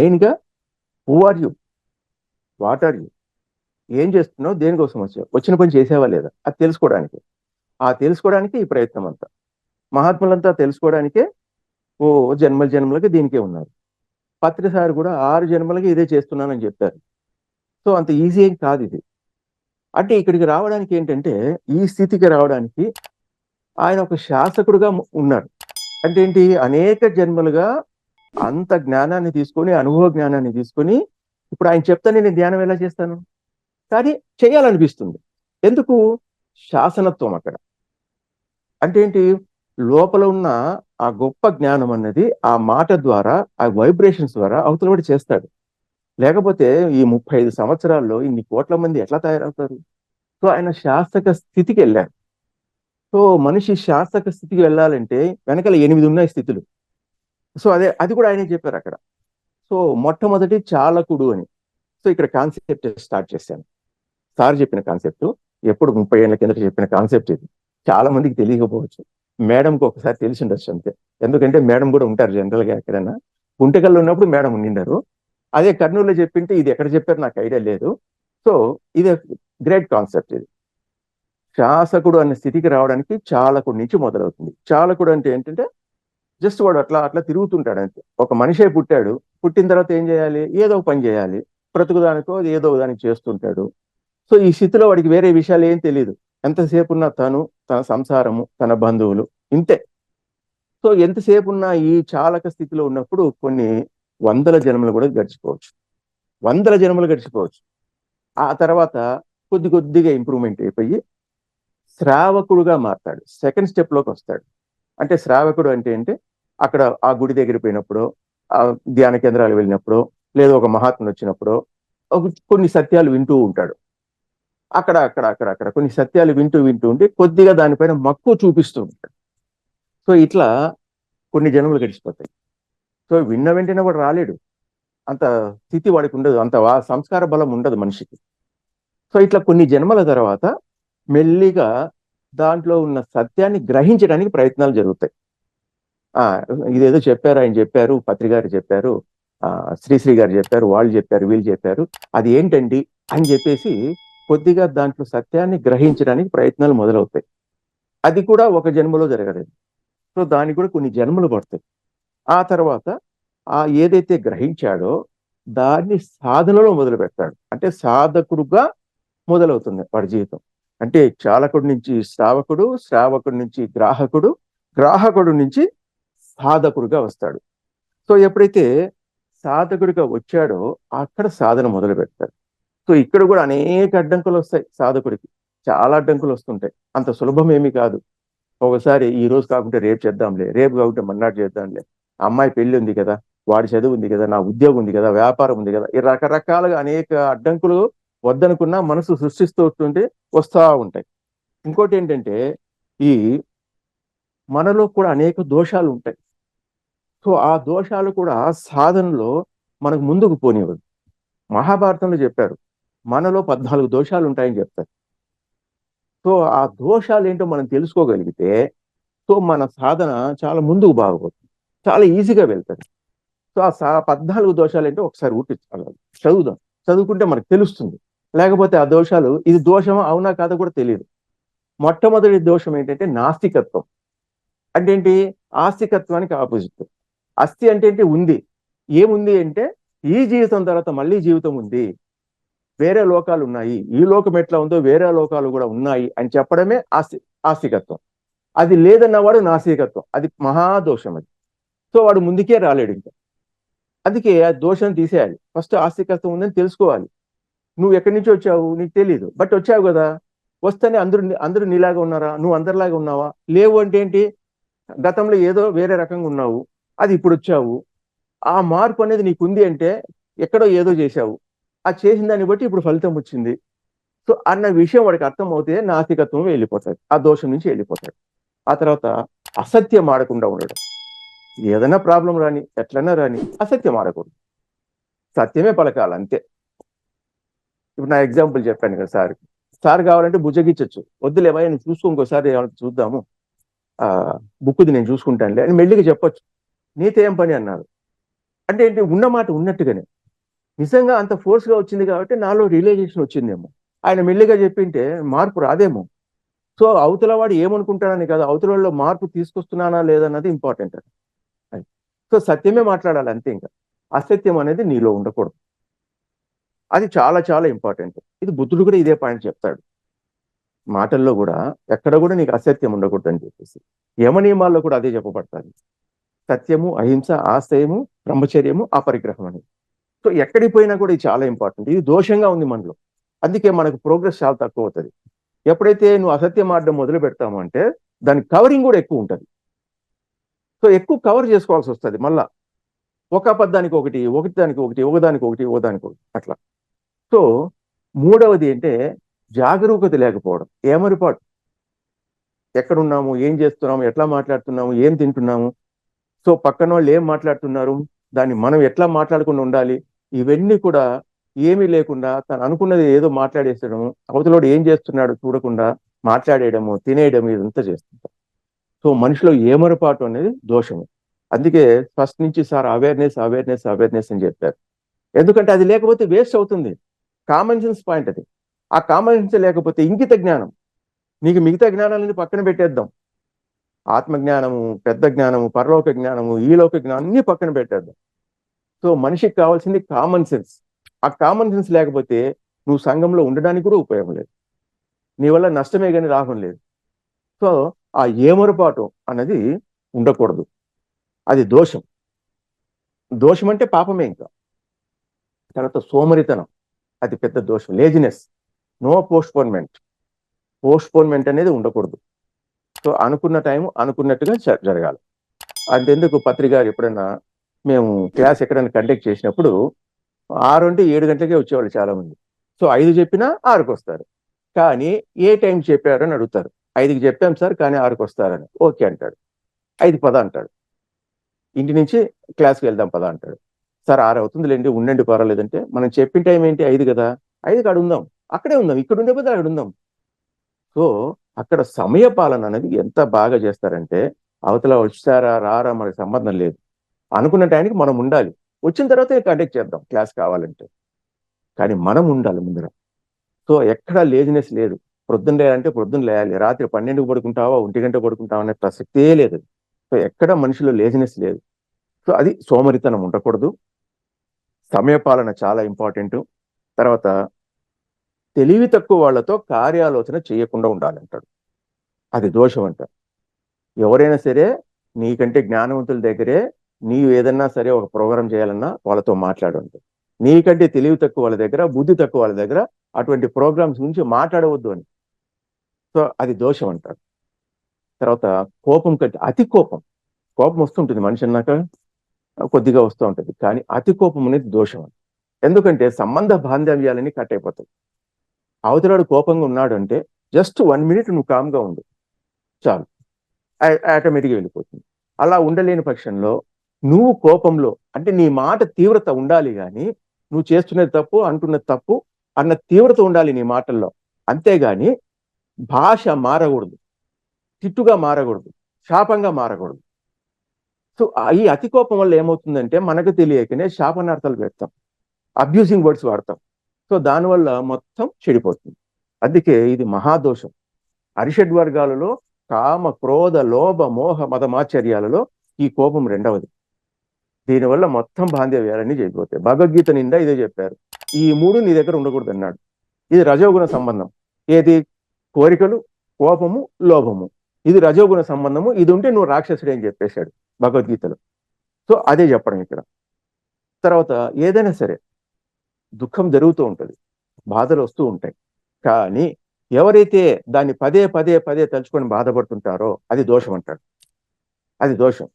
మెయిన్గా who are you what are you ఏం చేస్తున్నావు? దేనికోసం వచ్చావు? వచ్చిన పని చేసేవా లేదా? అది తెలుసుకోవడానికి. ఆ తెలుసుకోవడానికి ఈ ప్రయత్నం అంతా. మహాత్ములంతా తెలుసుకోవడానికే ఓ జన్మల జన్మలకి దీనికే ఉన్నారు. పత్రిసారి కూడా ఆరు జన్మలకి ఇదే చేస్తున్నానని చెప్పారు. సో అంత ఈజీ ఏం కాదు ఇది. అంటే ఇక్కడికి రావడానికి ఏంటంటే ఈ స్థితికి రావడానికి ఆయన ఒక శాసకుడుగా ఉన్నారు అంటే ఏంటి? అనేక జన్మలుగా అంత జ్ఞానాన్ని తీసుకొని అనుభవ జ్ఞానాన్ని తీసుకొని ఇప్పుడు ఆయన చెప్తానే నేను ధ్యానం ఎలా చేస్తాను? కానీ చేయాలనిపిస్తుంది. ఎందుకు? శాసనత్వం అక్కడ. అంటే ఏంటి? లోపల ఉన్న ఆ గొప్ప జ్ఞానం అన్నది ఆ మాట ద్వారా ఆ వైబ్రేషన్స్ ద్వారా అవతలవాడు చేస్తాడు. లేకపోతే ఈ ముప్పై ఐదు సంవత్సరాల్లో ఇన్ని కోట్ల మంది ఎట్లా తయారవుతారు? సో ఆయన శాసక స్థితికి వెళ్ళారు. సో మనిషి శాసక స్థితికి వెళ్ళాలంటే వెనకాల ఎనిమిది ఉన్నాయి స్థితులు. సో అదే అది కూడా ఆయనే చెప్పారు అక్కడ. సో మొట్టమొదటి చాలకుడు అని. సో ఇక్కడ కాన్సెప్ట్ స్టార్ట్ చేశాను. సార్ చెప్పిన కాన్సెప్ట్ ఎప్పుడు ముప్పై ఏళ్ళ కిందట చెప్పిన కాన్సెప్ట్ ఇది. చాలా మందికి తెలియకపోవచ్చు. మేడంకి ఒకసారి తెలిసి ఉండొచ్చు అంతే. ఎందుకంటే మేడం కూడా ఉంటారు జనరల్గా ఎక్కడైనా. గుంటకల్లో ఉన్నప్పుడు మేడం ఉండినారు అదే కర్నూలులో చెప్పింటే ఇది ఎక్కడ చెప్పారు నాకు ఐడియా లేదు. సో ఇది గ్రేట్ కాన్సెప్ట్ ఇది. శాసకుడు అనే స్థితికి రావడానికి చాలకుడి నుంచి మొదలవుతుంది. చాలకుడు అంటే ఏంటంటే జస్ట్ వాడు అట్లా అట్లా తిరుగుతుంటాడు అంతే. ఒక మనిషే పుట్టాడు పుట్టిన తర్వాత ఏం చేయాలి? ఏదో పని చేయాలి. బ్రతుకుదానికో ఏదో దానికి చేస్తుంటాడు. సో ఈ స్థితిలో వాడికి వేరే విషయాలు ఏం తెలియదు ఎంతసేపు ఉన్నా తను తన సంసారము తన బంధువులు ఇంతే. సో ఎంతసేపు ఉన్నా ఈ చాలక స్థితిలో ఉన్నప్పుడు కొన్ని వందల జన్మలు కూడా గడిచిపోవచ్చు. వందల జన్మలు గడిచిపోవచ్చు. ఆ తర్వాత కొద్ది కొద్దిగా ఇంప్రూవ్మెంట్ అయిపోయి శ్రావకుడుగా మారతాడు. సెకండ్ స్టెప్లోకి వస్తాడు. అంటే శ్రావకుడు అంటే ఏంటి? అక్కడ ఆ గుడి దగ్గర పోయినప్పుడు ఆ ధ్యాన కేంద్రాలు వెళ్ళినప్పుడు లేదా ఒక మహాత్ముడు వచ్చినప్పుడు ఒక కొన్ని సత్యాలు వింటూ ఉంటాడు. అక్కడ అక్కడ అక్కడ అక్కడ కొన్ని సత్యాలు వింటూ వింటూ ఉంటే కొద్దిగా దానిపైన మక్కువ చూపిస్తూ ఉంటాడు. సో ఇట్లా కొన్ని జన్మలు గడిచిపోతాయి. సో విన్న వెంటనే వాడు రాలేడు. అంత స్థితి వాడికి ఉండదు. అంత సంస్కార బలం ఉండదు మనిషికి. సో ఇట్లా కొన్ని జన్మల తర్వాత మెల్లిగా దాంట్లో ఉన్న సత్యాన్ని గ్రహించడానికి ప్రయత్నాలు జరుగుతాయి. ఇదేదో చెప్పారు ఆయన చెప్పారు పత్రికారు చెప్పారు ఆ శ్రీశ్రీ గారు చెప్పారు వాళ్ళు చెప్పారు వీళ్ళు చెప్పారు. అది ఏంటండి అని చెప్పేసి కొద్దిగా దాంట్లో సత్యాన్ని గ్రహించడానికి ప్రయత్నాలు మొదలవుతాయి. అది కూడా ఒక జన్మలో జరగలేదు. సో దానికి కూడా కొన్ని జన్మలు పడతాయి. ఆ తర్వాత ఆ ఏదైతే గ్రహించాడో దాన్ని సాధనలో మొదలు పెడతాడు అంటే సాధకుడుగా మొదలవుతుంది వాడి జీవితం. అంటే చాలకుడి నుంచి శ్రావకుడు శ్రావకుడి నుంచి గ్రాహకుడు గ్రాహకుడు నుంచి సాధకుడిగా వస్తాడు. సో ఎప్పుడైతే సాధకుడిగా వచ్చాడో అక్కడ సాధన మొదలు పెడతాడు. సో ఇక్కడ కూడా అనేక అడ్డంకులు వస్తాయి సాధకుడికి. చాలా అడ్డంకులు వస్తుంటాయి. అంత సులభం ఏమీ కాదు. ఒకసారి ఈ రోజు కాకుంటే రేపు చేద్దాంలే రేపు కాకుంటే మన్నాడు చేద్దాంలే. అమ్మాయి పెళ్ళి ఉంది కదా వాడి చదువు ఉంది కదా నా ఉద్యోగం ఉంది కదా వ్యాపారం ఉంది కదా ఈ రకరకాలుగా అనేక అడ్డంకులు వద్దనుకున్నా మనసు సృష్టిస్తూ వస్తుంటే వస్తూ ఉంటాయి. ఇంకోటి ఏంటంటే ఈ మనలో కూడా అనేక దోషాలు ఉంటాయి. సో ఆ దోషాలు కూడా సాధనలో మనకు ముందుకు పోనివ్వదు. మహాభారతంలో చెప్పారు మనలో పద్నాలుగు దోషాలు ఉంటాయని చెప్తారు. సో ఆ దోషాలు ఏంటో మనం తెలుసుకోగలిగితే సో మన సాధన చాలా ముందుకు బాగుపోతుంది చాలా ఈజీగా వెళ్తుంది. సో ఆ సా పద్నాలుగు దోషాలు ఏంటో ఒకసారి ఊటి చదువుదాం. చదువుకుంటే మనకు తెలుస్తుంది. లేకపోతే ఆ దోషాలు ఇది దోషమా అవునా కాదో కూడా తెలియదు. మొట్టమొదటి దోషం ఏంటంటే నాస్తికత్వం. అంటే ఏంటి? ఆస్తికత్వానికి ఆపోజిట్. అస్థి అంటే ఏంటి? ఉంది. ఏముంది అంటే ఈ జీవితం తర్వాత మళ్ళీ జీవితం ఉంది. వేరే లోకాలు ఉన్నాయి. ఈ లోకం ఎట్లా ఉందో వేరే లోకాలు కూడా ఉన్నాయి అని చెప్పడమే ఆస్తి ఆస్తికత్వం. అది లేదన్నవాడు నాస్తికత్వం. అది మహాదోషం అది. సో వాడు ముందుకే రాలేడు ఇంకా. అందుకే ఆ దోషం తీసేయాలి. ఫస్ట్ ఆస్తికత్వం ఉందని తెలుసుకోవాలి. నువ్వు ఎక్కడి నుంచి వచ్చావు? నీకు తెలియదు బట్ వచ్చావు కదా. వస్తేనే అందరూ అందరూ నీలాగా ఉన్నారా? నువ్వు అందరిలాగా ఉన్నావా? లేవు అంటే ఏంటి? గతంలో ఏదో వేరే రకంగా ఉన్నావు. అది ఇప్పుడు వచ్చావు ఆ మార్పు అనేది నీకు ఉంది అంటే ఎక్కడో ఏదో చేశావు. ఆ చేసిన దాన్ని బట్టి ఇప్పుడు ఫలితం వచ్చింది. సో అన్న విషయం వాడికి అర్థం అవుతే నాస్తికత్వం వెళ్ళిపోతాడు ఆ దోషం నుంచి వెళ్ళిపోతాడు. ఆ తర్వాత అసత్యం ఆడకుండా ఉండడం. ఏదైనా ప్రాబ్లం రాని ఎట్లన్నా రాని అసత్యం ఆడకూడదు. సత్యమే పలకాలి అంతే. ఇప్పుడు నా ఎగ్జాంపుల్ చెప్పాను కదా సార్. సార్ కావాలంటే భుజగిచ్చచ్చు. వద్దులేవా నేను చూసుకో ఇంకోసారి ఏమైనా చూద్దాము. ఆ బుక్ది నేను చూసుకుంటానులే అని మెల్లిగా చెప్పొచ్చు. నీతో ఏం పని అన్నారు అంటే ఏంటి? ఉన్న మాట ఉన్నట్టుగానే. నిజంగా అంత ఫోర్స్గా వచ్చింది కాబట్టి నాలో రియలైజేషన్ వచ్చిందేమో. ఆయన మెల్లిగా చెప్పింటే మార్పు రాదేమో. సో అవతల వాడు ఏమనుకుంటాడని కాదు అవతల మార్పు తీసుకొస్తున్నానా లేదన్నది ఇంపార్టెంట్ అది. సో సత్యమే మాట్లాడాలి అంతే ఇంకా. అసత్యం అనేది నీలో ఉండకూడదు. అది చాలా చాలా ఇంపార్టెంట్. ఇది బుద్ధుడు కూడా ఇదే పాయింట్ చెప్తాడు. మాటల్లో కూడా ఎక్కడ కూడా నీకు అసత్యం ఉండకూడదు అని చెప్పేసి. యమ నియమాల్లో కూడా అదే చెప్పబడతాది. సత్యము అహింస ఆశయము బ్రహ్మచర్యము అపరిగ్రహం అని సో ఎక్కడికి పోయినా కూడా ఇది చాలా ఇంపార్టెంట్. ఇది దోషంగా ఉంది మనలో. అందుకే మనకు ప్రోగ్రెస్ చాలా తక్కువ అవుతుంది. ఎప్పుడైతే నువ్వు అసత్యం ఆడడం మొదలు పెడతావు అంటే దాని కవరింగ్ కూడా ఎక్కువ ఉంటుంది. సో ఎక్కువ కవర్ చేసుకోవాల్సి వస్తుంది మళ్ళా. ఒక అబద్ధానికి ఒకటి ఒకటి దానికి ఒకటి ఒకదానికి ఒకటి ఒకదానికి ఒకటి అట్లా. సో మూడవది అంటే జాగరూకత లేకపోవడం. ఏమరిపాటు? ఎక్కడున్నాము? ఏం చేస్తున్నాము? ఎట్లా మాట్లాడుతున్నాము? ఏం తింటున్నాము? సో పక్కన వాళ్ళు ఏం మాట్లాడుతున్నారు? దాన్ని మనం ఎట్లా మాట్లాడకుండా ఉండాలి? ఇవన్నీ కూడా ఏమీ లేకుండా తను అనుకున్నది ఏదో మాట్లాడేసడం అవతలోడు ఏం చేస్తున్నాడు చూడకుండా మాట్లాడేయడము తినేయడము ఇదంతా చేస్తుంటాం సో మనిషిలో ఏమరపాటు అనేది దోషము. అందుకే ఫస్ట్ నుంచి సార్ అవేర్నెస్ అవేర్నెస్ అవేర్నెస్ అని చెప్పారు. ఎందుకంటే అది లేకపోతే వేస్ట్ అవుతుంది. కామన్ సెన్స్ పాయింట్ అది. ఆ కామన్ సెన్స్ లేకపోతే ఇంకిత జ్ఞానం. నీకు మిగతా జ్ఞానాలని పక్కన పెట్టేద్దాం. ఆత్మ జ్ఞానము పెద్ద జ్ఞానము పరలోక జ్ఞానము ఈలోక జ్ఞానం అన్ని పక్కన పెట్టేద్దాం. సో మనిషికి కావాల్సింది కామన్ సెన్స్ ఆ కామన్ సెన్స్ లేకపోతే నువ్వు సంఘంలో ఉండడానికి కూడా ఉపయోగం లేదు. నీ వల్ల నష్టమే కానీ లాభం లేదు. సో ఆ ఏమరపాటు అన్నది ఉండకూడదు. అది దోషం. దోషం అంటే పాపమే ఇంకా. తర్వాత సోమరితనం. అది పెద్ద దోషం. లేజినెస్ నో పోస్ట్పోన్మెంట్ పోస్ట్పోన్మెంట్ అనేది ఉండకూడదు. సో అనుకున్న టైం అనుకున్నట్టుగా జరగాలి. అంతెందుకు పత్రికారు ఎప్పుడైనా మేము క్లాస్ ఎక్కడైనా కండక్ట్ చేసినప్పుడు ఆరు అంటే ఏడు గంటలకే వచ్చేవాళ్ళు చాలా మంది సో ఐదు చెప్పినా ఆరుకు వస్తారు కానీ ఏ టైం చెప్పారని అని అడుగుతారు. ఐదుకి చెప్పాం సార్ కానీ ఆరుకు వస్తారని ఓకే అంటాడు. ఐదు పద అంటాడు. ఇంటి నుంచి క్లాస్కి వెళ్దాం పద అంటాడు. సార్ ఆరు అవుతుంది లేండి ఉండండి పర్వాలేదంటే మనం చెప్పిన టైం ఏంటి? ఐదు కదా. ఐదు అడుగుందాం అక్కడే ఉందాం. ఇక్కడ ఉండే పోతే అక్కడ ఉందాం. సో అక్కడ సమయ పాలన అనేది ఎంత బాగా చేస్తారంటే అవతల వచ్చారా రారా మనకి సంబంధం లేదు. అనుకున్న టైంకి మనం ఉండాలి. వచ్చిన తర్వాత కండక్ట్ చేద్దాం. క్లాస్ కావాలంటే. కానీ మనం ఉండాలి ముందర. సో ఎక్కడా లేజినెస్ లేదు. ప్రొద్దున లేయాలంటే ప్రొద్దున లేయాలి. రాత్రి పన్నెండుకు పడుకుంటావా ఒంటి గంట పడుకుంటావా అనే ప్రసక్తే లేదు. సో ఎక్కడ మనిషిలో లేజినెస్ లేదు. సో అది సోమరితనం ఉండకూడదు. సమయపాలన చాలా ఇంపార్టెంట్ తర్వాత తెలివి తక్కువ వాళ్ళతో కార్యాలోచన చేయకుండా ఉండాలంటాడు అది దోషం అంట. ఎవరైనా సరే నీకంటే జ్ఞానవంతుల దగ్గరే నీవు ఏదన్నా సరే ఒక ప్రోగ్రాం చేయాలన్నా వాళ్ళతో మాట్లాడండి. నీకంటే తెలివి తక్కువ వాళ్ళ దగ్గర బుద్ధి తక్కువ వాళ్ళ దగ్గర అటువంటి ప్రోగ్రామ్స్ గురించి మాట్లాడవద్దు అని. సో అది దోషం అంటారు తర్వాత కోపం కంటే అతి కోపం. కోపం వస్తుంటుంది మనిషి అన్నాక కొద్దిగా వస్తూ ఉంటుంది. కానీ అతి కోపం అనేది దోషం ఎందుకంటే సంబంధ బాంధవ్యాలని కట్ అయిపోతాయి. అవతలాడు కోపంగా ఉన్నాడు అంటే జస్ట్ వన్ మినిట్ నువ్వు కామ్గా ఉండు. చాలు. ఆటోమేటిక్గా వెళ్ళిపోతుంది. అలా ఉండలేని పక్షంలో నువ్వు కోపంలో అంటే నీ మాట తీవ్రత ఉండాలి కానీ నువ్వు చేస్తున్నది తప్పు అంటున్నది తప్పు అన్న తీవ్రత ఉండాలి నీ మాటల్లో. అంతేగాని భాష మారకూడదు. తిట్టుగా మారకూడదు. శాపంగా మారకూడదు. సో ఈ అతి కోపం వల్ల ఏమవుతుందంటే మనకు తెలియకనే శాపనార్థాలు పెడతాం అబ్యూసింగ్ వర్డ్స్ వాడతాం. సో దానివల్ల మొత్తం చెడిపోతుంది. అందుకే ఇది మహాదోషం. అరిషడ్ వర్గాలలో కామ క్రోధ లోభ మోహ మతమాచర్యాలలో ఈ కోపం రెండవది. దీనివల్ల మొత్తం బాంధవ్యాలన్నీ చెడిపోతాయి. భగవద్గీత నిండా ఇదే చెప్పారు. ఈ మూడు నీ దగ్గర ఉండకూడదు అన్నాడు. ఇది రజోగుణ సంబంధం. ఏది? కోరికలు కోపము లోభము. ఇది రజోగుణ సంబంధము. ఇది ఉంటే నువ్వు రాక్షసుడే అని చెప్పేశాడు భగవద్గీతలో. సో అదే చెప్పడం ఇక్కడ. తర్వాత ఏదైనా సరే దుఃఖం జరుగుతూ ఉంటుంది. బాధలు వస్తూ ఉంటాయి. కానీ ఎవరైతే దాన్ని పదే పదే పదే తలుచుకొని బాధపడుతుంటారో అది దోషం అంటాడు. అది దోషం.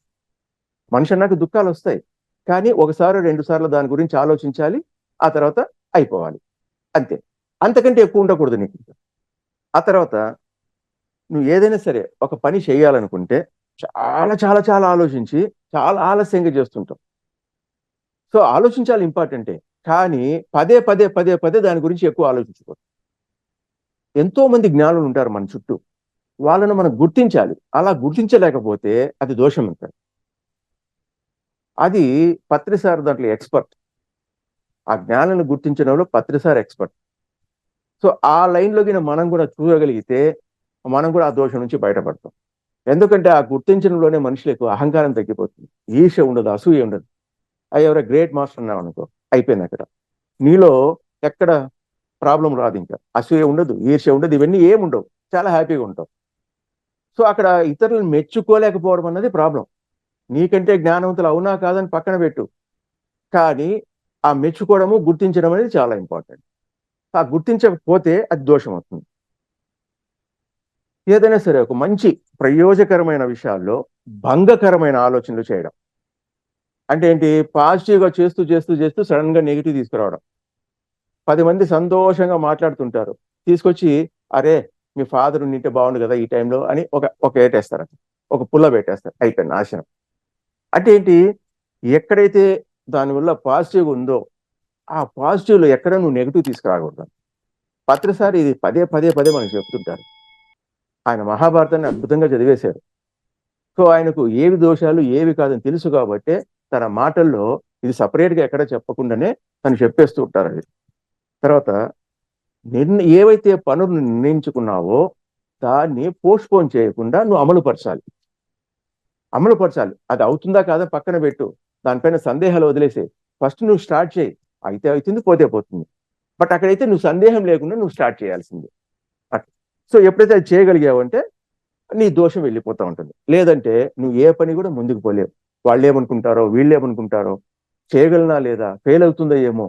మనిషి అన్నాక దుఃఖాలు వస్తాయి. కానీ ఒకసారి రెండు సార్లు దాని గురించి ఆలోచించాలి. ఆ తర్వాత అయిపోవాలి. అంతే. అంతకంటే ఎక్కువ ఉండకూడదు నీకు. ఆ తర్వాత నువ్వు ఏదైనా సరే ఒక పని చేయాలనుకుంటే చాలా చాలా చాలా ఆలోచించి చాలా ఆలస్యంగా చేస్తుంటాం సో ఆలోచించాలి ఇంపార్టెంటే. కానీ పదే పదే పదే పదే దాని గురించి ఎక్కువ ఆలోచించకూడదు ఎంతో మంది జ్ఞానులు ఉంటారు మన చుట్టూ. వాళ్ళను మనం గుర్తించాలి. అలా గుర్తించలేకపోతే అది దోషం అంటారు. అది పత్రిసార్ దాంట్లో ఎక్స్పర్ట్. ఆ జ్ఞానాన్ని గుర్తించడంలో పత్రిసార్ ఎక్స్పర్ట్. సో ఆ లైన్లోకి మనం కూడా చూడగలిగితే మనం కూడా ఆ దోషం నుంచి బయటపడతాం. ఎందుకంటే ఆ గుర్తించడంలోనే మనుషులకు అహంకారం తగ్గిపోతుంది. ఈర్ష ఉండదు అసూయ ఉండదు. అవి ఎవరో గ్రేట్ మాస్టర్ అన్నాం అనుకో అయిపోయింది అక్కడ. నీలో ఎక్కడ ప్రాబ్లం రాదు ఇంకా. అసూయ ఉండదు ఈర్ష్య ఉండదు ఇవన్నీ ఏముండవు చాలా హ్యాపీగా ఉంటావు. సో అక్కడ ఇతరులను మెచ్చుకోలేకపోవడం అన్నది ప్రాబ్లం. నీకంటే జ్ఞానవంతులు అవునా కాదని పక్కన పెట్టు. కానీ ఆ మెచ్చుకోవడము గుర్తించడం అనేది చాలా ఇంపార్టెంట్. ఆ గుర్తించకపోతే అది దోషం అవుతుంది. ఏదైనా సరే ఒక మంచి ప్రయోజకరమైన విషయాల్లో భంగకరమైన ఆలోచనలు చేయడం. అంటే ఏంటి? పాజిటివ్గా చేస్తూ చేస్తూ చేస్తూ సడన్గా నెగిటివ్ తీసుకురావడం. పది మంది సంతోషంగా మాట్లాడుతుంటారు. తీసుకొచ్చి అరే మీ ఫాదర్ ఉండింటే బాగుండు కదా ఈ టైంలో అని ఒక ఒక ఏటేస్తారు. ఒక పుల్ల పెట్టేస్తారు. అయిపోయింది నాశనం. అంటే ఏంటి? ఎక్కడైతే దానివల్ల పాజిటివ్ ఉందో ఆ పాజిటివ్లో ఎక్కడ నువ్వు నెగిటివ్ తీసుకురాకూడదు. పత్రసారి ఇది పదే పదే పదే మనకు చెప్తుంటారు. ఆయన మహాభారతాన్ని అద్భుతంగా చదివేశారు. సో ఆయనకు ఏవి దోషాలు ఏవి కాదని తెలుసు కాబట్టి తన మాటల్లో ఇది సపరేట్గా ఎక్కడ చెప్పకుండానే తను చెప్పేస్తూ ఉంటారు అది. తర్వాత నిర్ణ ఏవైతే పనులు నిర్ణయించుకున్నావో దాన్ని పోస్ట్పోన్ చేయకుండా నువ్వు అమలుపరచాలి. అమలుపరచాలి. అది అవుతుందా కాదా పక్కన పెట్టు. దానిపైన సందేహాలు వదిలేసే. ఫస్ట్ నువ్వు స్టార్ట్ చేయి. అయితే అవుతుంది పోతే పోతుంది. బట్ అక్కడైతే నువ్వు సందేహం లేకుండా నువ్వు స్టార్ట్ చేయాల్సింది. సో ఎప్పుడైతే అది చేయగలిగావంటే నీ దోషం వెళ్ళిపోతూ ఉంటుంది. లేదంటే నువ్వు ఏ పని కూడా ముందుకు పోలేవు. వాళ్ళు ఏమనుకుంటారో వీళ్ళు ఏమనుకుంటారో చేయగలనా లేదా ఫెయిల్ అవుతుందో ఏమో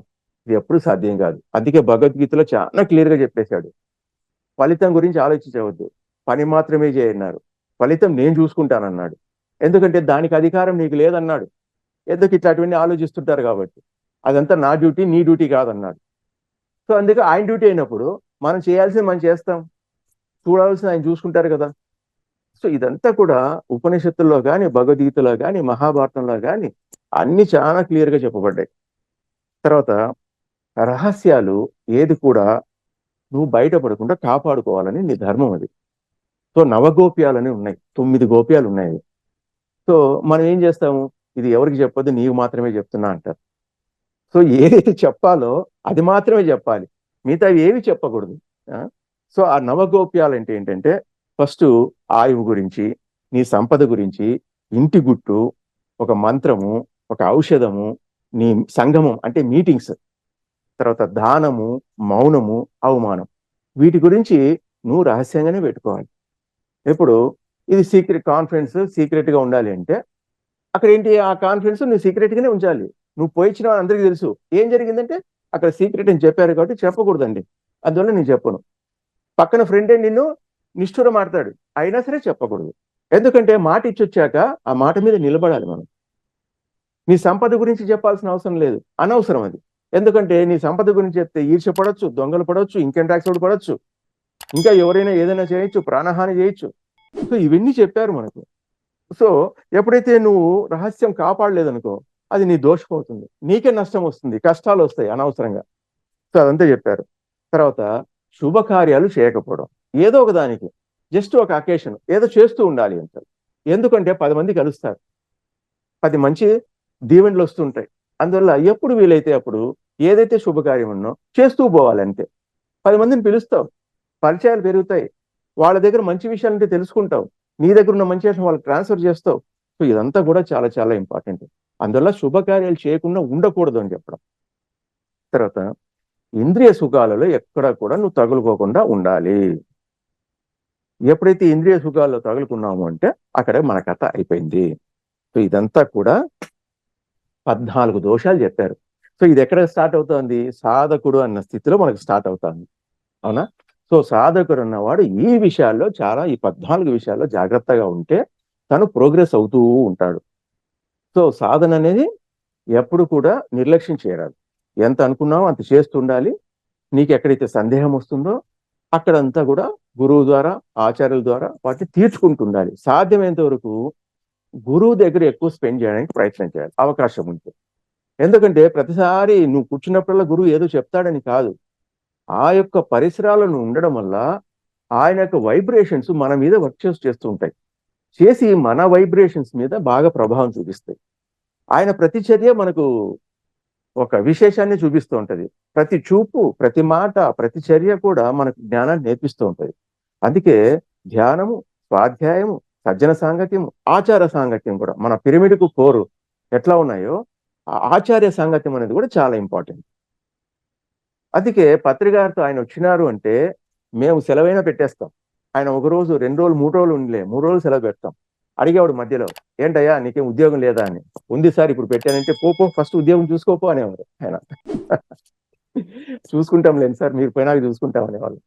ఇది ఎప్పుడు సాధ్యం కాదు. అందుకే భగవద్గీతలో చాలా క్లియర్గా చెప్పేశాడు. ఫలితం గురించి ఆలోచించవద్దు. పని మాత్రమే చేయన్నారు. ఫలితం నేను చూసుకుంటానన్నాడు. ఎందుకంటే దానికి అధికారం నీకు లేదన్నాడు. ఎందుకు ఇట్లాంటివన్నీ ఆలోచిస్తుంటారు కాబట్టి. అదంతా నా డ్యూటీ నీ డ్యూటీ కాదన్నాడు. సో అందుకే ఆయన డ్యూటీ అయినప్పుడు మనం చేయాల్సింది మనం చేస్తాం. చూడాల్సింది ఆయన చూసుకుంటారు కదా. సో ఇదంతా కూడా ఉపనిషత్తుల్లో కానీ భగవద్గీతలో కానీ మహాభారతంలో కానీ అన్ని చాలా క్లియర్గా చెప్పబడ్డాయి. తర్వాత రహస్యాలు ఏది కూడా నువ్వు బయటపడకుండా కాపాడుకోవాలని నీ ధర్మం అది. సో నవగోప్యాలని ఉన్నాయి. తొమ్మిది గోప్యాలు ఉన్నాయి సో మనం ఏం చేస్తాము? ఇది ఎవరికి చెప్పదు నీవు మాత్రమే చెప్తున్నా అంటారు. సో ఏదైతే చెప్పాలో అది మాత్రమే చెప్పాలి. మిగతా ఏవి చెప్పకూడదు. సో ఆ నవగోప్యాలు అంటే ఏంటంటే ఫస్ట్ ఆయువు గురించి నీ సంపద గురించి ఇంటి గుట్టు ఒక మంత్రము ఒక ఔషధము నీ సంగమం అంటే మీటింగ్స్. తర్వాత దానము మౌనము అవమానం. వీటి గురించి నువ్వు రహస్యంగానే పెట్టుకోవాలి. ఇప్పుడు ఇది సీక్రెట్ కాన్ఫిడెన్స్ సీక్రెట్గా ఉండాలి అంటే అక్కడ ఏంటి ఆ కాన్ఫిడెన్స్ నువ్వు సీక్రెట్గానే ఉంచాలి. నువ్వు పోయించిన అందరికీ తెలుసు. ఏం జరిగిందంటే అక్కడ సీక్రెట్ అని చెప్పారు కాబట్టి చెప్పకూడదండి. అందువల్ల నేను చెప్పను. పక్కన ఫ్రెండ్ నిన్ను నిష్ఠుర ఆడతాడు అయినా సరే చెప్పకూడదు. ఎందుకంటే మాట ఇచ్చొచ్చాక ఆ మాట మీద నిలబడాలి మనం. నీ సంపద గురించి చెప్పాల్సిన అవసరం లేదు. అనవసరం అది. ఎందుకంటే నీ సంపద గురించి చెప్తే ఈర్ష పడవచ్చు దొంగలు పడవచ్చు ఇన్కమ్ ట్యాక్స్ కూడా పడవచ్చు ఇంకా ఎవరైనా ఏదైనా చేయొచ్చు ప్రాణహాని చేయొచ్చు. సో ఇవన్నీ చెప్పారు మనకు. సో ఎప్పుడైతే నువ్వు రహస్యం కాపాడలేదనుకో అది నీ దోషం అవుతుంది నీకే నష్టం వస్తుంది. కష్టాలు వస్తాయి అనవసరంగా. సో అదంతా చెప్పారు. తర్వాత శుభకార్యాలు చేయకపోవడం. ఏదో ఒక దానికి జస్ట్ ఒక అకేషన్ ఏదో చేస్తూ ఉండాలి అంత ఎందుకంటే పది మంది కలుస్తారు. పది మంచి దీవెండ్లు వస్తుంటాయి. అందువల్ల ఎప్పుడు వీలైతే అప్పుడు ఏదైతే శుభకార్యం ఉన్నో చేస్తూ పోవాలి అంతే. పది మందిని పిలుస్తావు. పరిచయాలు పెరుగుతాయి. వాళ్ళ దగ్గర మంచి విషయాలంటే తెలుసుకుంటావు. నీ దగ్గర ఉన్న మంచి విషయం వాళ్ళకి ట్రాన్స్ఫర్ చేస్తావు. సో ఇదంతా కూడా చాలా చాలా ఇంపార్టెంట్ అందువల్ల శుభకార్యాలు చేయకుండా ఉండకూడదు అని చెప్పడం. తర్వాత ఇంద్రియ సుఖాలలో ఎక్కడా కూడా నువ్వు తగులుకోకుండా ఉండాలి. ఎప్పుడైతే ఇంద్రియ సుఖాల్లో తగులుకున్నాము అంటే అక్కడ మన కథ అయిపోయింది. సో ఇదంతా కూడా పద్నాలుగు దోషాలు చెప్పారు. సో ఇది ఎక్కడ స్టార్ట్ అవుతుంది? సాధకుడు అన్న స్థితిలో మనకు స్టార్ట్ అవుతుంది. అవునా? సో సాధకుడు అన్నవాడు ఈ విషయాల్లో చాలా ఈ పద్నాలుగు విషయాల్లో జాగ్రత్తగా ఉంటే తను ప్రోగ్రెస్ అవుతూ ఉంటాడు. సో సాధన అనేది ఎప్పుడు కూడా నిర్లక్ష్యం చేయరాదు. ఎంత అనుకున్నావో అంత చేస్తుండాలి. నీకు ఎక్కడైతే సందేహం వస్తుందో అక్కడంతా కూడా గురువు ద్వారా ఆచార్యుల ద్వారా వాటిని తీర్చుకుంటుండాలి. సాధ్యమైనంత వరకు గురువు దగ్గర ఎక్కువ స్పెండ్ చేయడానికి ప్రయత్నం చేయాలి. అవకాశం ఉంటే. ఎందుకంటే ప్రతిసారి నువ్వు కూర్చున్నప్పుడల్లా గురువు ఏదో చెప్తాడని కాదు. ఆ యొక్క పరిసరాలను ఉండడం వల్ల ఆయన యొక్క వైబ్రేషన్స్ మన మీద వర్క్ చేస్తూ ఉంటాయి. చేసి మన వైబ్రేషన్స్ మీద బాగా ప్రభావం చూపిస్తాయి. ఆయన ప్రతి చర్య మనకు ఒక విశేషాన్ని చూపిస్తూ ఉంటది. ప్రతి చూపు ప్రతి మాట ప్రతి చర్య కూడా మనకు జ్ఞానాన్ని నేర్పిస్తూ ఉంటది. అందుకే ధ్యానము స్వాధ్యాయము సజ్జన సాంగత్యము ఆచార సాంగత్యం కూడా మన పిరమిడ్కు కోరు ఎట్లా ఉన్నాయో ఆచార్య సాంగత్యం అనేది కూడా చాలా ఇంపార్టెంట్. అందుకే పత్రికారితో ఆయన వచ్చినారు అంటే మేము సెలవైనా పెట్టేస్తాం. ఆయన ఒక రోజు రెండు రోజులు మూడు రోజులు ఉండలే మూడు రోజులు సెలవు పెడతాం. అడిగేవాడు మధ్యలో ఏంటయ్యా నీకేం ఉద్యోగం లేదా? అని. ఉంది సార్ ఇప్పుడు పెట్టానంటే పోపో ఫస్ట్ ఉద్యోగం చూసుకోపో అనేవారు ఆయన. చూసుకుంటాం లేని సార్ మీరు పోయినాక చూసుకుంటాం అనేవాళ్ళు.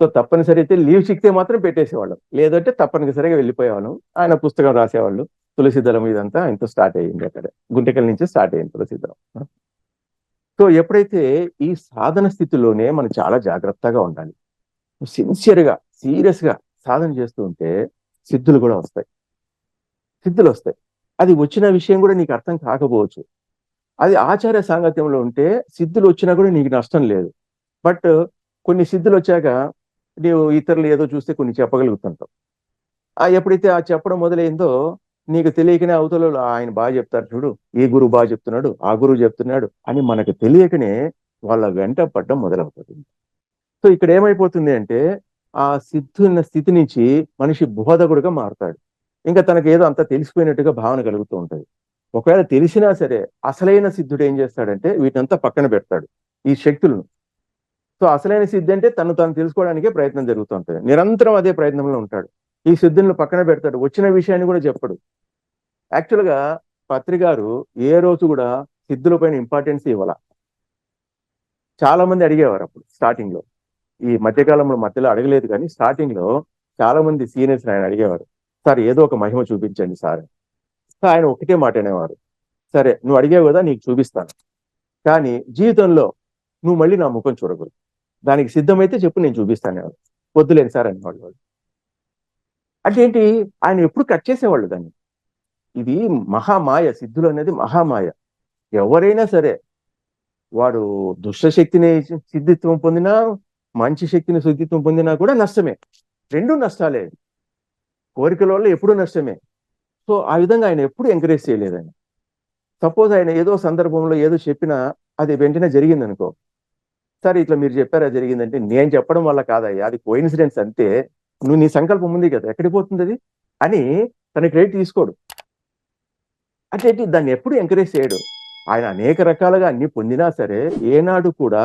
సో తప్పనిసరి అయితే లీవ్ చిక్తే మాత్రం పెట్టేసేవాళ్ళం. లేదంటే తప్పనిసరిగా వెళ్ళిపోయేవాళ్ళం. ఆయన పుస్తకం రాసేవాళ్ళు. తులసిదళం ఇదంతా ఆయనతో స్టార్ట్ అయ్యింది అక్కడ. గుంటకల్ నుంచి స్టార్ట్ అయ్యింది తులసిదళం సో ఎప్పుడైతే ఈ సాధన స్థితిలోనే మనం చాలా జాగ్రత్తగా ఉండాలి. సిన్సియర్గా సీరియస్గా సాధన చేస్తూ ఉంటే సిద్ధులు కూడా వస్తాయి. సిద్ధులు వస్తాయి అది వచ్చిన విషయం కూడా నీకు అర్థం కాకపోవచ్చు. అది ఆచార్య సాంగత్యంలో ఉంటే సిద్ధులు వచ్చినా కూడా నీకు నష్టం లేదు. బట్ కొన్ని సిద్ధులు వచ్చాక నీవు ఇతరులు ఏదో చూస్తే కొన్ని చెప్పగలుగుతుంటావు. ఆ ఎప్పుడైతే ఆ చెప్పడం మొదలైందో నీకు తెలియకనే అవతల ఆయన బాగా చెప్తారు చూడు ఈ గురువు బాగా చెప్తున్నాడు ఆ గురువు చెప్తున్నాడు అని మనకు తెలియకనే వాళ్ళ వెంట పడడం మొదలవుతుంది. సో ఇక్కడ ఏమైపోతుంది అంటే ఆ సిద్ధున్న స్థితి నుంచి మనిషి బోధకుడుగా మారుతాడు. ఇంకా తనకి ఏదో అంత తెలిసిపోయినట్టుగా భావన కలుగుతూ ఉంటది. ఒకవేళ తెలిసినా సరే అసలైన సిద్ధుడు ఏం చేస్తాడంటే వీటంతా పక్కన పెడతాడు ఈ శక్తులను. సో అసలైన సిద్ధి అంటే తను తాను తెలుసుకోవడానికే ప్రయత్నం జరుగుతూ ఉంటుంది. నిరంతరం అదే ప్రయత్నంలో ఉంటాడు. ఈ సిద్ధులను పక్కన పెడతాడు. వచ్చిన విషయాన్ని కూడా చెప్పడు. యాక్చువల్గా పత్రికారు ఏ రోజు కూడా సిద్ధుల పైన ఇంపార్టెన్స్ ఇవ్వాల. చాలా మంది అడిగేవారు అప్పుడు స్టార్టింగ్లో ఈ మధ్యకాలంలో మధ్యలో అడగలేదు కానీ స్టార్టింగ్లో చాలా మంది సీనియర్స్ ఆయన అడిగేవారు. సార్ ఏదో ఒక మహిమ చూపించండి సార్. ఆయన ఒకటే మాట అనేవారు. సరే నువ్వు అడిగావు కదా నీకు చూపిస్తాను. కానీ జీవితంలో నువ్వు మళ్ళీ నా ముఖం చూడకూడదు. దానికి సిద్ధమైతే చెప్పు నేను చూపిస్తాను వద్దులేని సార్ అనేవాళ్ళు వాళ్ళు. అంటే ఏంటి? ఆయన ఎప్పుడు కట్ చేసేవాళ్ళు దాన్ని? ఇది మహామాయ సిద్ధులు అనేది మహామాయ. ఎవరైనా సరే వాడు దుష్ట శక్తిని సిద్ధిత్వం పొందినా మంచి శక్తిని సిద్ధిత్వం పొందినా కూడా నష్టమే. రెండు నష్టాలే. కోరికల వల్ల ఎప్పుడూ నష్టమే. సో ఆ విధంగా ఆయన ఎప్పుడు ఎంకరేజ్ చేయలేదు ఆయన సపోజ్ ఆయన ఏదో సందర్భంలో ఏదో చెప్పినా అది వెంటనే జరిగింది అనుకో సరే ఇట్లా మీరు చెప్పారా జరిగిందంటే నేను చెప్పడం వల్ల కాదయ్యా అది కోయిన్సిడెన్స్ అంతే. నువ్వు నీ సంకల్పం ఉంది కదా ఎక్కడికి పోతుంది అది? అని తన క్రెడిట్ తీసుకోడు. అంటే దాన్ని ఎప్పుడు ఎంకరేజ్ చేయడు. ఆయన అనేక రకాలుగా అన్ని పొందినా సరే ఏనాడు కూడా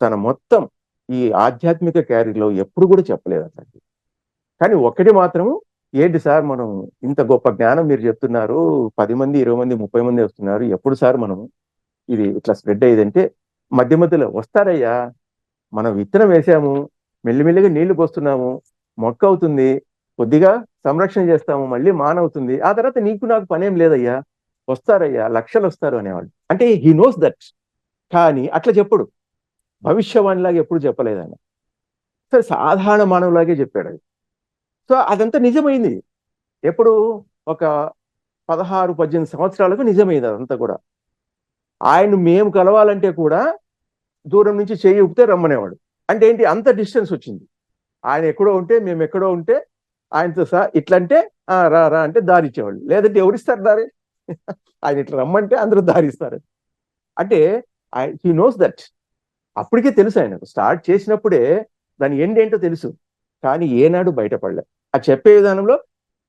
తన మొత్తం ఈ ఆధ్యాత్మిక క్యారీర్లో ఎప్పుడు కూడా చెప్పలేదు అతనికి కానీ ఒక్కటి మాత్రము ఏంటి సార్ మనం ఇంత గొప్ప జ్ఞానం మీరు చెప్తున్నారు? పది మంది ఇరవై మంది ముప్పై మంది వస్తున్నారు. ఎప్పుడు సార్ మనం ఇది ఇట్లా స్ప్రెడ్ అయ్యేదంటే మధ్య మధ్యలో వస్తారయ్యా. మనం విత్తనం వేసాము మెల్లిమెల్లిగా నీళ్ళు పోస్తున్నాము మొక్క అవుతుంది కొద్దిగా సంరక్షణ చేస్తాము మళ్ళీ మానవుతుంది ఆ తర్వాత నీకు నాకు పనేం లేదయ్యా. వస్తారయ్యా లక్షలు వస్తారు అనేవాళ్ళు. అంటే హీ నోస్ దట్. కానీ అట్లా చెప్పడు. భవిష్యవాణిలాగా ఎప్పుడు చెప్పలేదు ఆయన సరే సాధారణ మానవులాగే చెప్పాడు అది. సో అదంతా నిజమైంది. ఎప్పుడు ఒక పదహారు పద్దెనిమిది సంవత్సరాలకు నిజమైంది అదంతా కూడా. ఆయన మేము కలవాలంటే కూడా దూరం నుంచి చేయి ఊపితే రమ్మనేవాడు. అంటే ఏంటి? అంత డిస్టెన్స్ వచ్చింది. ఆయన ఎక్కడో ఉంటే మేము ఎక్కడో ఉంటే ఆయనతో సహా ఇట్లంటే రా రా అంటే దారి ఇచ్చేవాళ్ళు. లేదంటే ఎవరిస్తారు దారి? ఆయన ఇట్లా రమ్మంటే అందరూ దారిస్తారు అంటే హీ నోస్ దట్. అప్పటికే తెలుసు ఆయనకు. స్టార్ట్ చేసినప్పుడే దాని ఎండ్ ఏంటో తెలుసు. కానీ ఏనాడు బయటపడలే. ఆ చెప్పే విధానంలో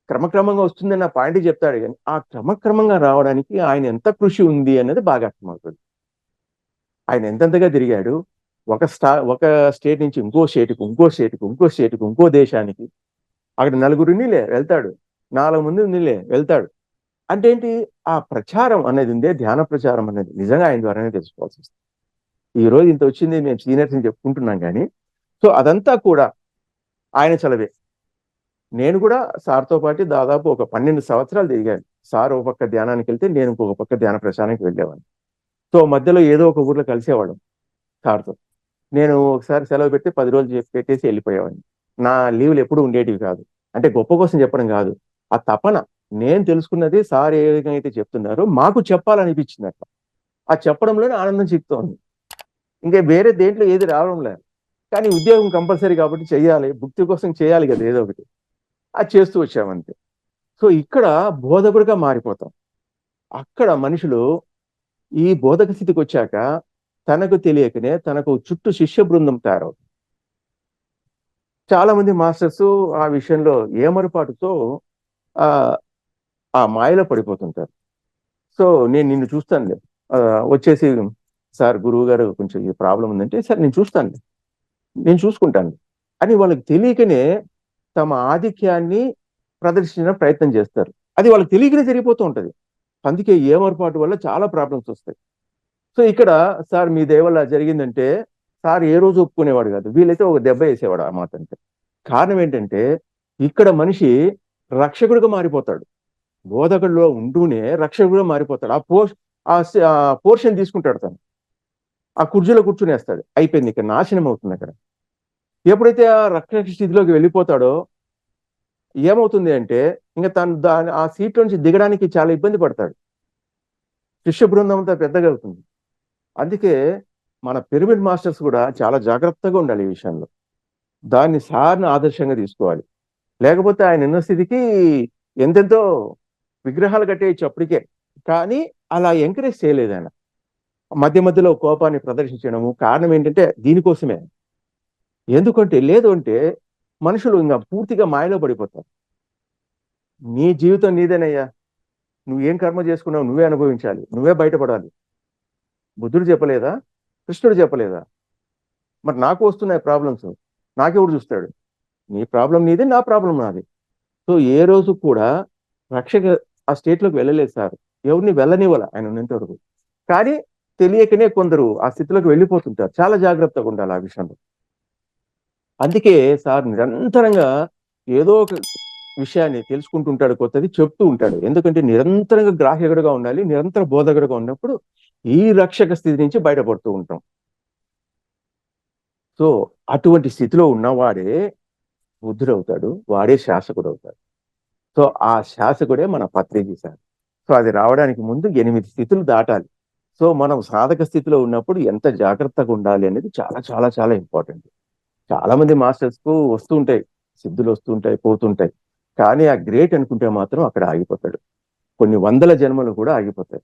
క్రమక్రమంగా వస్తుందని నా పాయింట్ చెప్తాడు కానీ ఆ క్రమక్రమంగా రావడానికి ఆయన ఎంత కృషి ఉంది అనేది బాగా అర్థమవుతుంది. ఆయన ఎంతెంతగా తిరిగాడు ఒక స్టా ఒక స్టేట్ నుంచి ఇంకో స్టేట్కి ఇంకో స్టేట్కి ఇంకో స్టేట్కి ఇంకో దేశానికి అక్కడ నలుగురిని లే వెళ్తాడు. నాలుగు మంది ఉందిలే వెళ్తాడు. అంటే ఏంటి? ఆ ప్రచారం అనేది ఉందే ధ్యాన ప్రచారం అనేది నిజంగా ఆయన ద్వారానే తెలుసుకోవాల్సి వస్తుంది. ఈ రోజు ఇంత వచ్చింది మేము సీనియర్స్ అని చెప్పుకుంటున్నాం కానీ సో అదంతా కూడా ఆయన చలవే. నేను కూడా సార్తో పాటు దాదాపు ఒక పన్నెండు సంవత్సరాలు తిరిగాను. సార్ ఒక పక్క ధ్యానానికి వెళ్తే నేను ఇంకొక పక్క ధ్యాన ప్రచారానికి వెళ్ళేవాడిని. సో మధ్యలో ఏదో ఒక ఊర్లో కలిసేవాళ్ళం సార్తో. నేను ఒకసారి సెలవు పెట్టి పది రోజులు పెట్టేసి వెళ్ళిపోయేవాడిని. నా లీవ్లు ఎప్పుడు ఉండేటివి కాదు. అంటే గొప్ప కోసం చెప్పడం కాదు. ఆ తపన నేను తెలుసుకున్నది సార్ ఏ విధంగా అయితే చెప్తున్నారో మాకు చెప్పాలనిపించింది అట్లా. ఆ చెప్పడంలోనే ఆనందం చిక్కుతోంది. ఇంకా వేరే దేంట్లో ఏది రావడం లేదు. కానీ ఉద్యోగం కంపల్సరీ కాబట్టి చేయాలి. భుక్తి కోసం చేయాలి కదా ఏదో ఒకటి. అది చేస్తూ వచ్చామంతే. సో ఇక్కడ బోధకుడిగా మారిపోతాం. అక్కడ మనుషులు ఈ బోధక స్థితికి వచ్చాక తనకు తెలియకనే తనకు చుట్టూ శిష్య బృందం తయారవుతుంది. చాలా మంది మాస్టర్స్ ఆ విషయంలో ఏమరపాటుతో ఆ ఆ మాయలో పడిపోతుంటారు. సో నేను నిన్ను చూస్తానులే. వచ్చేసి సార్ గురువు గారు కొంచెం ఈ ప్రాబ్లం ఉందంటే సార్ నేను చూస్తాను నేను చూసుకుంటాను అని వాళ్ళకి తెలియకనే తమ ఆధిక్యాన్ని ప్రదర్శించిన ప్రయత్నం చేస్తారు. అది వాళ్ళకి తెలియకనే జరిగిపోతూ ఉంటది. అందుకే ఏమరపాటు వల్ల చాలా ప్రాబ్లమ్స్ వస్తాయి. సో ఇక్కడ సార్ మీ దేవల్ల జరిగిందంటే సార్ ఏ రోజు ఒప్పుకునేవాడు కాదు. వీళ్ళైతే ఒక దెబ్బ వేసేవాడు ఆ మాట అంటే కారణం ఏంటంటే ఇక్కడ మనిషి రక్షకుడిగా మారిపోతాడు. బోధకుడిలో ఉంటూనే రక్షకుడిగా మారిపోతాడు. ఆ పోష్ ఆ పోర్షన్ తీసుకుంటాడు తను. ఆ కుర్చీలో కూర్చునేస్తాడు. అయిపోయింది. ఇక్కడ నాశనం అవుతుంది అక్కడ. ఎప్పుడైతే ఆ రక్షణ స్థితిలోకి వెళ్ళిపోతాడో ఏమవుతుంది అంటే ఇంకా తను దాని ఆ సీట్ నుంచి దిగడానికి చాలా ఇబ్బంది పడతాడు. శిష్య బృందం అంతా పెద్దగా అవుతుంది. అందుకే మన పిరమిడ్ మాస్టర్స్ కూడా చాలా జాగ్రత్తగా ఉండాలి ఈ విషయంలో. దాన్ని సార్ని ఆదర్శంగా తీసుకోవాలి. లేకపోతే ఆయన ఉన్న స్థితికి ఎంతెంతో విగ్రహాలు కట్టేయచ్చు అప్పటికే. కానీ అలా ఎంకరేజ్ చేయలేదు ఆయన. మధ్య మధ్యలో కోపాన్ని ప్రదర్శించడము కారణం ఏంటంటే దీనికోసమే. ఎందుకంటే లేదు అంటే మనుషులు ఇంకా పూర్తిగా మాయలో పడిపోతారు. నీ జీవితం నీదేనయ్యా. నువ్వేం కర్మ చేసుకున్నావు నువ్వే అనుభవించాలి. నువ్వే బయటపడాలి. బుద్ధుడు చెప్పలేదా? కృష్ణుడు చెప్పలేదా? మరి నాకు వస్తున్నాయి ప్రాబ్లమ్స్ నాకెవడు చూస్తాడు? నీ ప్రాబ్లం నీది నా ప్రాబ్లం నాది. సో ఏ రోజు కూడా రక్షక ఆ స్టేట్లోకి వెళ్ళలేదు సార్. ఎవరిని వెళ్ళనివ్వాల ఆయన ఉన్నంతవరకు కానీ తెలియకనే కొందరు ఆ స్థితిలోకి వెళ్ళిపోతుంటారు. చాలా జాగ్రత్తగా ఉండాలి ఆ విషయంలో. అందుకే సార్ నిరంతరంగా ఏదో ఒక విషయాన్ని తెలుసుకుంటుంటాడు కొత్తది చెప్తూ ఉంటాడు. ఎందుకంటే నిరంతరంగా గ్రాహకుడుగా ఉండాలి నిరంతర బోధకుడుగా ఉన్నప్పుడు ఈ రక్షక స్థితి నుంచి బయటపడుతూ ఉంటాం. సో అటువంటి స్థితిలో ఉన్నవాడే బుద్ధుడవుతాడు వాడే శాసకుడు అవుతాడు సో ఆ శాసకుడే మన పత్రిజీ సార్. సో అది రావడానికి ముందు ఎనిమిది స్థితులు దాటాలి. సో మనం సాధక స్థితిలో ఉన్నప్పుడు ఎంత జాగ్రత్తగా ఉండాలి అనేది చాలా చాలా చాలా ఇంపార్టెంట్. చాలా మంది మాస్టర్స్కు వస్తుంటాయి సిద్ధులు వస్తుంటాయి పోతుంటాయి. కానీ ఆ గ్రేట్ అనుకుంటే మాత్రం అక్కడ ఆగిపోతాడు. కొన్ని వందల జన్మలు కూడా ఆగిపోతాయి.